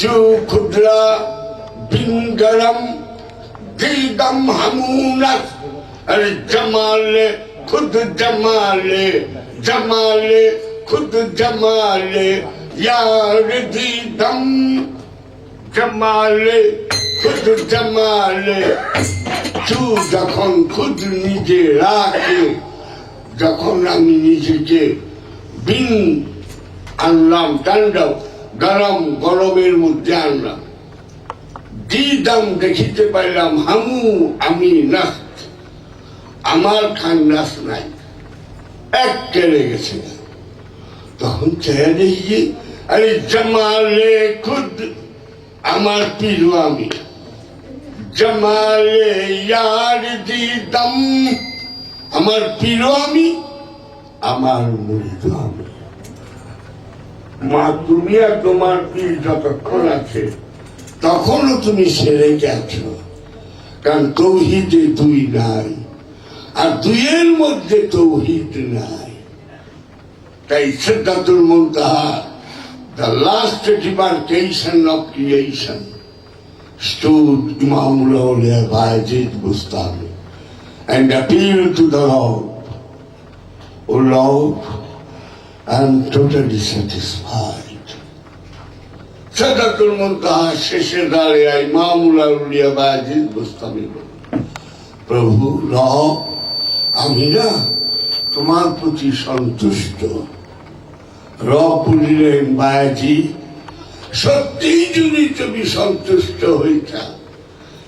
जो खुदरा बिन गरम दिल दम हमूनस अरे जमाले खुद जमाले जमाले खुद जमाले यार दी दम জমালে খুদ জমালে তু যখন খুদ নিজে রাখে যখন আমি নিজেকে বিন আনলাম তাণ্ডব গরম, গরমের মধ্যে আনলাম দিদাম দেখিতে পাইলাম? হামু, আমি নাস আমার খান নাস নাই। এক কেড়ে গেছে। তখন চেয়ে দেখি আরে জমালে খুদ, আমার পীর আমি। জমালে ইয়ার দিদম আমার পীর আমি, আমার মুরিদ আমি। মা তুমি তোমার পীর যতক্ষণ আছে তখনও তুমি ছেড়ে গেছো কারণ তৌহিদে দুই নাই আর দুইয়ের মধ্যে তৌহিদ নাই তাই সিদ্ধাতুল মুনতাহা the last demarcation of creation stood Imamullah Awliya Bayezid Bustami and appealed to the Lord. O Lord, Am totally satisfied. সাদাতুল মুনতাহা শেষে দাঁড়িয়ে ইমামুল আউলিয়া বাজিদ বুস্তামি প্রভু রব আমি না তোমার প্রতি সন্তুষ্ট। বলিলেন বায়াজি সত্যি যদি তুমি সন্তুষ্ট হইতা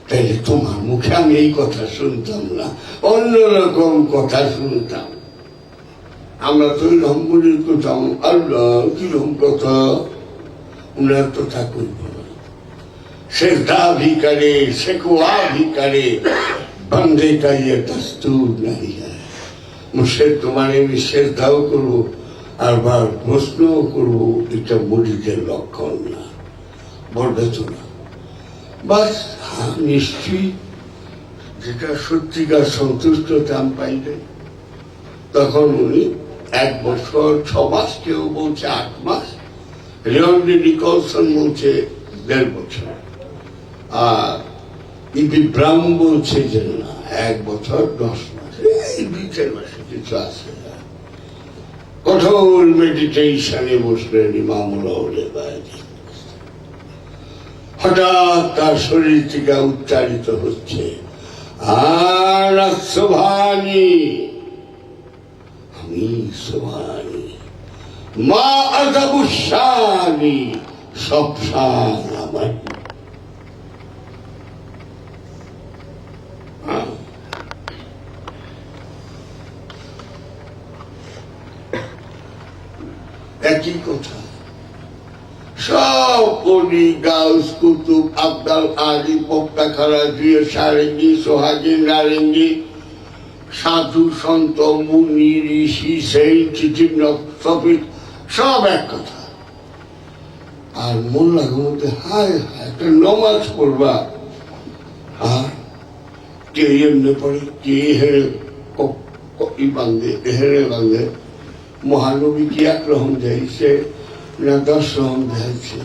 তাহলে তোমার মুখে আমি এই কথা শুনতাম না অন্যরকম কথা শুনতাম। আমরা তো এরকম বলে করতাম আল্লাহ কিরকম কথা উনার কথা কইব না সেজদা भी करे शिकवा भी करे बंदे का ये दस्तूर नहीं है মুসে তোমার আমি শ্রদ্ধাও করবো আবার প্রশ্নও করবো এটা মরিদের লক্ষণ না বলবে তো না বাস হ্যাঁ নিশ্চয়ই যেটা সত্যিকার সন্তুষ্টতা আমি পাইবে তখন উনি এক বছর, ছ মাস, কেউ বলছে আট মাস লিওন্ডি নিকলসন বলছে দেড় বছর। আর ইবি ব্রাউন বলছে যে না, এক বছর, দশ মাস, এই দুই চার মাসে কিছু আছে কঠোর মেডিটেশনে বসলেন ইমামুল বায়াজি হঠাৎ তার শরীর থেকে উচ্চারিত হচ্ছে আর সোভানি সোভানি মা আজাবুসানি সব শান আমার। একই কথা সব কলি গাউস, কুতুব, আবদাল আলী পপ্তা খারা দিয়ে সারেঙ্গি, সোহাগী, নারেঙ্গি সাধু সন্ত, মুনি, ঋষি সেই চিচিন্ন সফিক, সব এক কথা। আর মোল্লার মধ্যে হায় হায় একটা নমাজ পড়বা। আর কে এমনি পড়ে, কে হেরে ই বান্ধে, হেরে বান্ধে। মহানবী কি একরকম দিয়েছে না দশ রকম দিয়েছে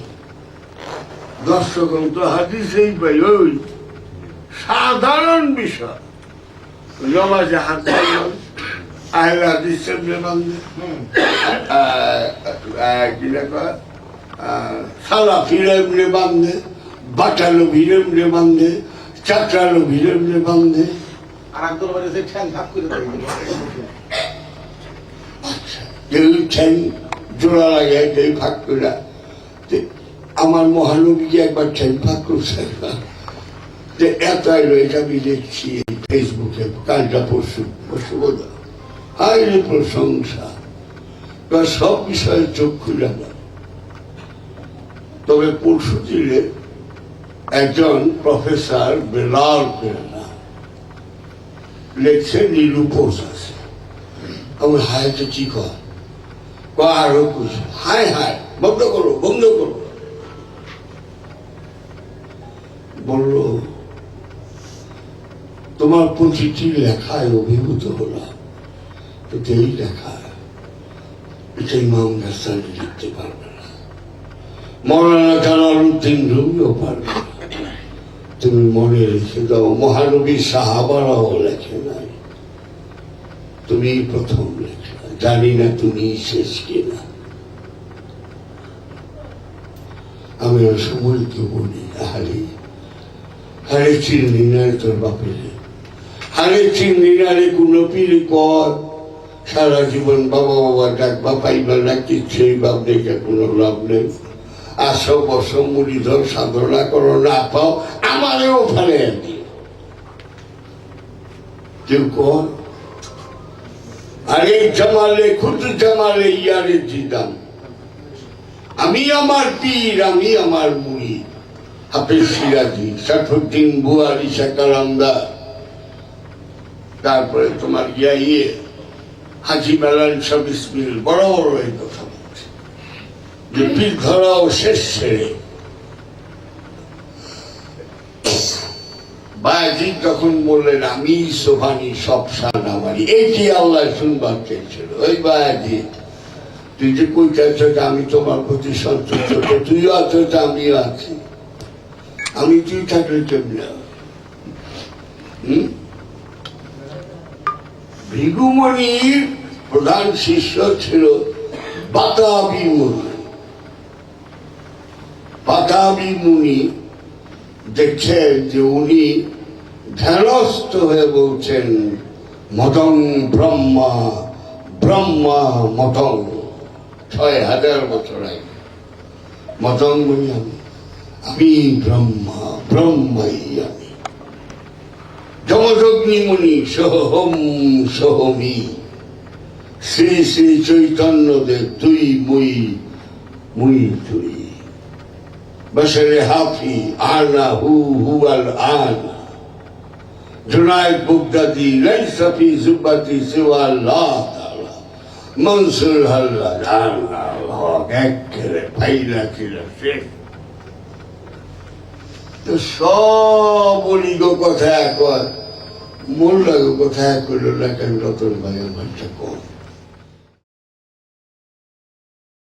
দশ রকম তো হাদিসেই পাই, ওই সাধারণ বিষয়। হাত বাঁধলাম আহলে হাদিস বান্ধে বান্ধে বাটালো ভিড়ে এমনি বান্ধে চাটালো ভিড়ে এমনি বান্ধে আর এক দরবারে যে ঠ্যাং ভাগ করে দেয় কেউ ঠ্যাং জোড়া লাগে কেউ ভাগ করে তে আমার মহানবীকে একবার ঠ্যাং ভাগ করছে যে এত এটা আমি দেখছি ফেসবুকে কালটা পরশু পরশু বলো হাই প্রশংসা বা সব বিষয়ে চোখ খুলে না তবে পরশু দিলে একজন প্রফেসর বেলাল পেরেনা লেখছে নিরুপোষ আছে। আমার হায় তো কি কর ক আরও কিছু হায় হায়, বন্ধ করো বন্ধ করো। বলল তোমার প্রতিটি লেখায় অভিভূত হলাম এই লেখা। এটা ইমাম লিখতে পারবে না। মৌলানা রুমিও পারবে। তুমি মনে রেখে দাও, মহানবী সাহাবারাও লেখে নাই। তুমি প্রথম লেখা। জানি না তুমি শেষ কিনা। আমি ওই সময় তো বলি হারি চিনি তোর বাপের। হারে চিনি না রে কোনো পিড়ি কর। সারা জীবন বাবা বাবা ডাক বা পাইবার না কিচ্ছুই বাপ দেখে কোনো লাভ নেই। আসো, বসো, মুড়ি ধর, সাধনা করো, না পাও, আমারও ওখানে আর কি কেউ কর? আরে জামালে, খুদ জামালে, ইয়ারে জিদাম আমি আমার পীর, আমি আমার মুড়ি। হাফিজ সিরাজি সাফুদ্দিন বুয়ারি সাকারামদা তারপরে তোমার ইয়ে হাজি বেলাল সব ইসমিল বড় বড় এই কথা বলছে। যে পীর ধরাও শেষ ছেড়ে বায়াজি যখন বললেন, আমি সোভানি সব সান আমারই এইটি আল্লাহ শুনবার চেয়েছিল, ওই বায়াজি তুই যে কইতে আছো যে আমি তোমার প্রতি সন্তুষ্ট তুইও আছো আমিও আছি। আমি তুই থাকলে কেমনি? হুম? ভৃগুমণির প্রধান শিষ্য ছিল বাতাবি মুনি বাতাবি মুনি দেখছেন যে উনি ধ্যানস্থ হয়ে বলছেন মদং ব্রহ্মা ব্রহ্মা মদং ছয় হাজার বছর আগে। মদং মুনি আমি ব্রহ্মা ব্রহ্মাই আমি যমযগ্নি মুনি সোহম। সোহমি শ্রী শ্রী চৈতন্য দেব তুই মুই মুই তুই। বসরে হাফি আনা হু হু আল আনা। জুনায়দ বুগদাদি লাইসা ফি জুবাতি সিওয়া আল্লাহ তাআলা মনসুর হাল্লা জানা হক একেরে ফাইলা কিলা শেখ। তো সব অলিগ কথা এক মোল্লা কথা এক করল না কেন রতন ভাই আমারটা কম